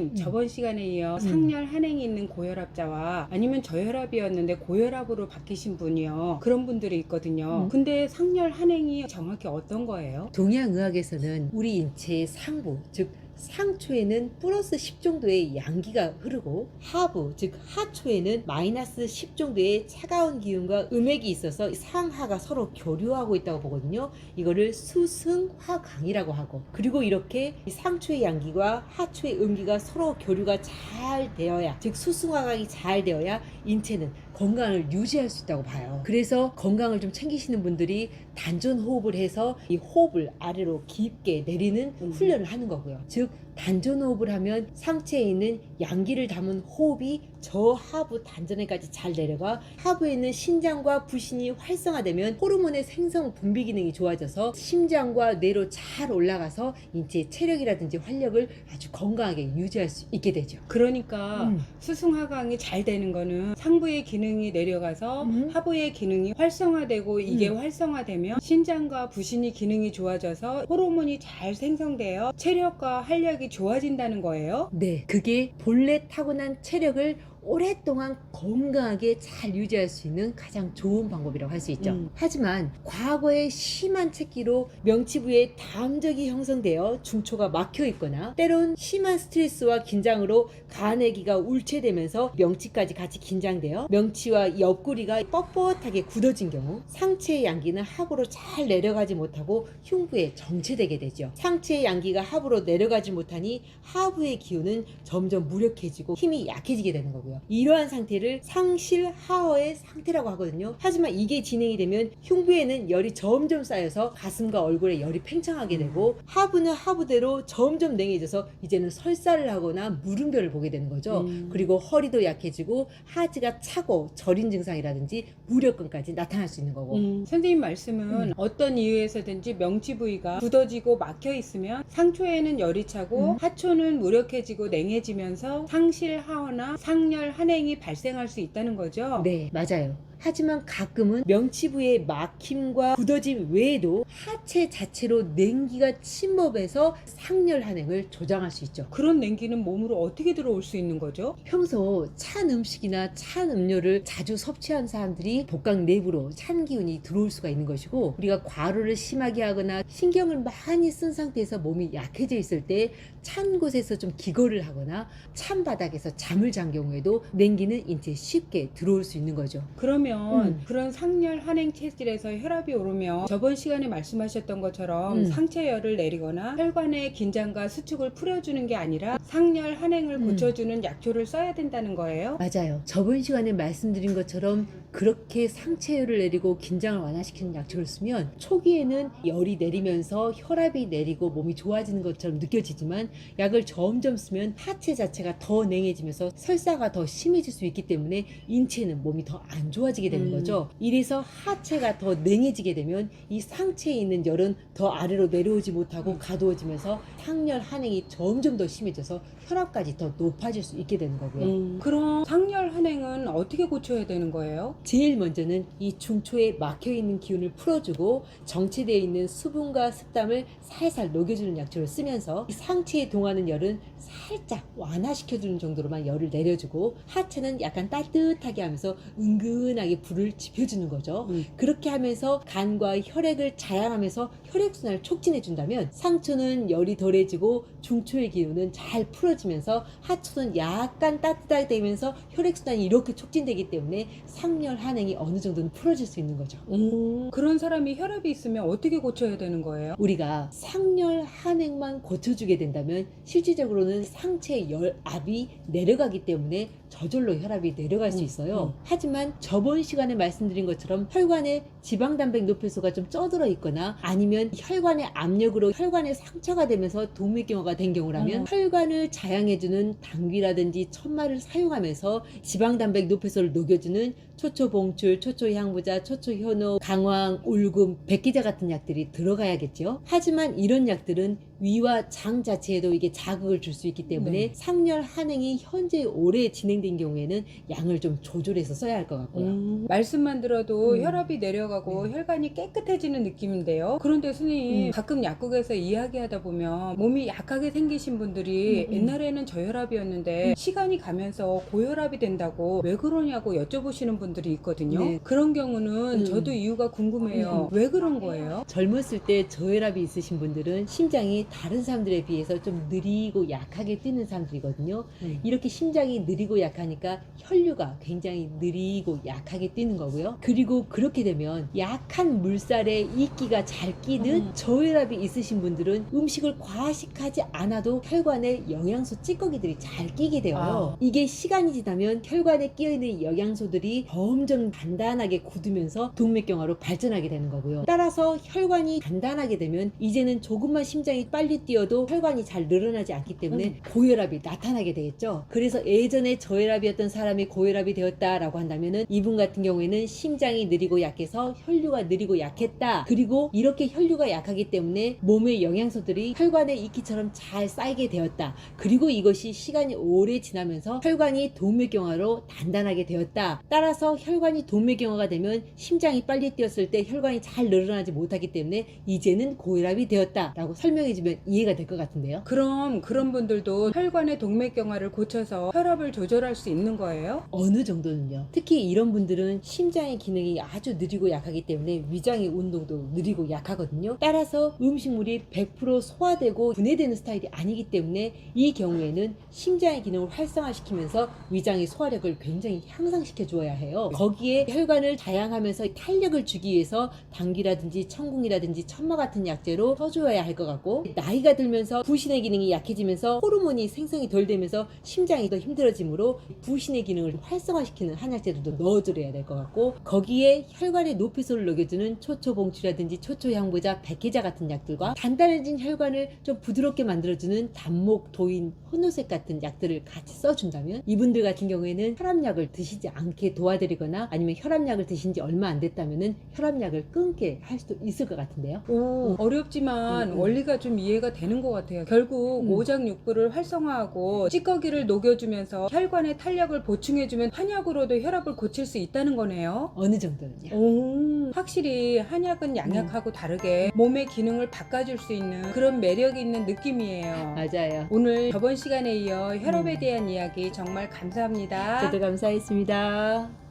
선생님 저번 시간에 이어 상열 한행이 있는 고혈압자와 아니면 저혈압이었는데 고혈압으로 바뀌신 분이요 그런 분들이 있거든요 음. 근데 상열 한행이 정확히 어떤 거예요? 동양의학에서는 우리 인체의 상부, 즉 상초에는 플러스 10 정도의 양기가 흐르고 하부, 즉 하초에는 마이너스 10 정도의 차가운 기운과 음액이 있어서 상하가 서로 교류하고 있다고 보거든요. 이거를 수승화강이라고 하고 그리고 이렇게 이 상초의 양기와 하초의 음기가 서로 교류가 잘 되어야 즉 수승화강이 잘 되어야 인체는 건강을 유지할 수 있다고 봐요. 그래서 건강을 좀 챙기시는 분들이 단전 호흡을 해서 이 호흡을 아래로 깊게 내리는 음. 훈련을 하는 거고요. 즉 단전 호흡을 하면 상체에 있는 양기를 담은 호흡이 저 하부 단전에까지 잘 내려가 하부에 있는 신장과 부신이 활성화되면 호르몬의 생성 분비 기능이 좋아져서 심장과 뇌로 잘 올라가서 인체 체력이라든지 활력을 아주 건강하게 유지할 수 있게 되죠. 그러니까 음. 수승하강이 잘 되는 거는 상부의 기능이 내려가서 음. 하부의 기능이 활성화되고 이게 음. 활성화되면 신장과 부신이 기능이 좋아져서 호르몬이 잘 생성되어 체력과 활력이 좋아진다는 거예요. 네, 그게 본래 타고난 체력을 오랫동안 건강하게 잘 유지할 수 있는 가장 좋은 방법이라고 할 수 있죠. 음. 하지만 과거에 심한 채기로 명치부에 담적이 형성되어 중초가 막혀 있거나 때론 심한 스트레스와 긴장으로 간의기가 울체되면서 명치까지 같이 긴장되어 명치와 옆구리가 뻣뻣하게 굳어진 경우 상체의 양기는 하부로 잘 내려가지 못하고 흉부에 정체되게 되죠. 상체의 양기가 하부로 내려가지 못하니 하부의 기운은 점점 무력해지고 힘이 약해지게 되는 거고요. 이러한 상태를 상실하어의 상태라고 하거든요. 하지만 이게 진행이 되면 흉부에는 열이 점점 쌓여서 가슴과 얼굴에 열이 팽창하게 되고 하부는 하부대로 점점 냉해져서 이제는 설사를 하거나 물음별을 보게 되는 거죠. 음. 그리고 허리도 약해지고 하지가 차고 저린 증상이라든지 무력감까지 나타날 수 있는 거고. 음, 선생님 말씀은 음. 어떤 이유에서든지 명치 부위가 굳어지고 막혀 있으면 상초에는 열이 차고 음. 하초는 무력해지고 냉해지면서 상실하거나 상열 한행이 발생할 수 있다는 거죠. 네, 맞아요. 하지만 가끔은 명치부의 막힘과 굳어짐 외에도 하체 자체로 냉기가 침범해서 상열 한행을 조장할 수 있죠. 그런 냉기는 몸으로 어떻게 들어올 수 있는 거죠? 평소 찬 음식이나 찬 음료를 자주 섭취한 사람들이 복강 내부로 찬 기운이 들어올 수가 있는 것이고 우리가 과로를 심하게 하거나 신경을 많이 쓴 상태에서 몸이 약해져 있을 때 찬 곳에서 좀 기거를 하거나 찬 바닥에서 잠을 잔 경우에도 냉기는 인체에 쉽게 들어올 수 있는 거죠. 그러면 음. 그런 상열 한행 체질에서 혈압이 오르면 저번 시간에 말씀하셨던 것처럼 음. 상체열을 내리거나 혈관의 긴장과 수축을 풀어주는 게 아니라 상열 한행을 음. 고쳐주는 약초를 써야 된다는 거예요. 맞아요. 저번 시간에 말씀드린 것처럼 그렇게 상체열을 내리고 긴장을 완화시키는 약초를 쓰면 초기에는 열이 내리면서 혈압이 내리고 몸이 좋아지는 것처럼 느껴지지만 약을 점점 쓰면 하체 자체가 더 냉해지면서 설사가 더 심해질 수 있기 때문에 인체는 몸이 더 안 좋아지게 되는 음. 거죠. 이래서 하체가 더 냉해지게 되면 이 상체에 있는 열은 더 아래로 내려오지 못하고 가두어지면서 상열 한행이 점점 더 심해져서 혈압까지 더 높아질 수 있게 되는 거고요. 음, 그럼 상열 한행은 어떻게 고쳐야 되는 거예요? 제일 먼저는 이 중초에 막혀 있는 기운을 풀어주고 정체되어 있는 수분과 습담을 살살 녹여주는 약초를 쓰면서 이 상체에 동하는 열은 살짝 완화시켜주는 정도로만 열을 내려주고 하체는 약간 따뜻하게 하면서 은근하게 불을 지펴주는 거죠. 음. 그렇게 하면서 간과 혈액을 자양하면서 혈액순환을 촉진해 준다면 상초는 열이 덜해지고 중초의 기운은 잘 풀어지면서 하초는 약간 따뜻하게 되면서 혈액순환이 이렇게 촉진되기 때문에 상열 한행이 어느 정도는 풀어질 수 있는 거죠. 음, 그런 사람이 혈압이 있으면 어떻게 고쳐야 되는 거예요? 우리가 상열 한행만 고쳐주게 된다면 실질적으로는 상체의 열압이 내려가기 때문에 저절로 혈압이 내려갈 수 음, 있어요. 음. 하지만 저번 시간에 말씀드린 것처럼 혈관에 지방 단백 노폐소가 좀 쪄들어 있거나 아니면 혈관의 압력으로 혈관에 상처가 되면서 동맥경화가 된 경우라면 음. 혈관을 자양해주는 당귀라든지 천마를 사용하면서 지방 단백 노폐소를 녹여주는 초초 초초봉출, 초초향부자, 초초현호, 강황, 울금, 백기자 같은 약들이 들어가야겠죠. 하지만 이런 약들은 위와 장 자체에도 이게 자극을 줄 수 있기 때문에 네. 상열 한행이 현재 오래 진행된 경우에는 양을 좀 조절해서 써야 할 것 같고요. 음, 말씀만 들어도 음. 혈압이 내려가고 혈관이 깨끗해지는 느낌인데요. 그런데 스님 음. 가끔 약국에서 이야기하다 보면 몸이 약하게 생기신 분들이 음, 음. 옛날에는 저혈압이었는데 시간이 가면서 고혈압이 된다고 왜 그러냐고 여쭤보시는 분들이 있거든요. 네. 그런 경우는 음. 저도 이유가 궁금해요. 음. 왜 그런 거예요? 젊었을 때 저혈압이 있으신 분들은 심장이 다른 사람들에 비해서 좀 느리고 약하게 뛰는 사람들이거든요. 음. 이렇게 심장이 느리고 약하니까 혈류가 굉장히 느리고 약하게 뛰는 거고요. 그리고 그렇게 되면 약한 물살에 이끼가 잘 끼는 음. 저혈압이 있으신 분들은 음식을 과식하지 않아도 혈관에 영양소 찌꺼기들이 잘 끼게 돼요. 아. 이게 시간이 지나면 혈관에 끼어있는 영양소들이 점점 단단하게 굳으면서 동맥경화로 발전하게 되는 거고요. 따라서 혈관이 단단하게 되면 이제는 조금만 심장이 빨리 뛰어도 혈관이 잘 늘어나지 않기 때문에 음. 고혈압이 나타나게 되겠죠. 그래서 예전에 저혈압이었던 사람이 고혈압이 되었다라고 한다면은 이분 같은 경우에는 심장이 느리고 약해서 혈류가 느리고 약했다. 그리고 이렇게 혈류가 약하기 때문에 몸의 영양소들이 혈관에 이끼처럼 잘 쌓이게 되었다. 그리고 이것이 시간이 오래 지나면서 혈관이 동맥경화로 단단하게 되었다. 따라서 혈관이 동맥경화가 되면 심장이 빨리 뛰었을 때 혈관이 잘 늘어나지 못하기 때문에 이제는 고혈압이 되었다 라고 설명해주면 이해가 될 것 같은데요. 그럼 그런 분들도 혈관의 동맥경화를 고쳐서 혈압을 조절할 수 있는 거예요? 어느 정도는요. 특히 이런 분들은 심장의 기능이 아주 느리고 약하기 때문에 위장의 운동도 느리고 약하거든요. 따라서 음식물이 100% 소화되고 분해되는 스타일 이 아니기 때문에 이 경우에는 심장의 기능을 활성화시키면서 위장의 소화력을 굉장히 향상시켜 주어야 해요. 거기에 혈관을 다양하면서 탄력을 주기 위해서 당귀라든지 청궁이라든지 천마 같은 약재로 써줘야 할 것 같고 나이가 들면서 부신의 기능이 약해지면서 호르몬이 생성이 덜 되면서 심장이 더 힘들어지므로 부신의 기능을 활성화시키는 한약재들도 넣어드려야 될 것 같고 거기에 혈관의 높이소를 녹여주는 초초봉추라든지 초초향보자 백계자 같은 약들과 단단해진 혈관을 좀 부드럽게 만 들어주는 단목, 도인, 혼노색 같은 약들을 같이 써준다면 이분들 같은 경우에는 혈압약을 드시지 않게 도와드리거나 아니면 혈압약을 드신 지 얼마 안 됐다면은 혈압약을 끊게 할 수도 있을 것 같은데요. 오, 어렵지만 음, 음. 원리가 좀 이해가 되는 것 같아요. 결국 음. 오장육부를 활성화하고 찌꺼기를 녹여주면서 혈관의 탄력을 보충해주면 한약으로도 혈압을 고칠 수 있다는 거네요. 어느 정도는요. 오, 확실히 한약은 양약하고 다르게 몸의 기능을 바꿔줄 수 있는 그런 매력이 있는 느낌이에요. 맞아요. 오늘 저번 시간에 이어 혈압에 음. 대한 이야기 정말 감사합니다. 저도 감사했습니다.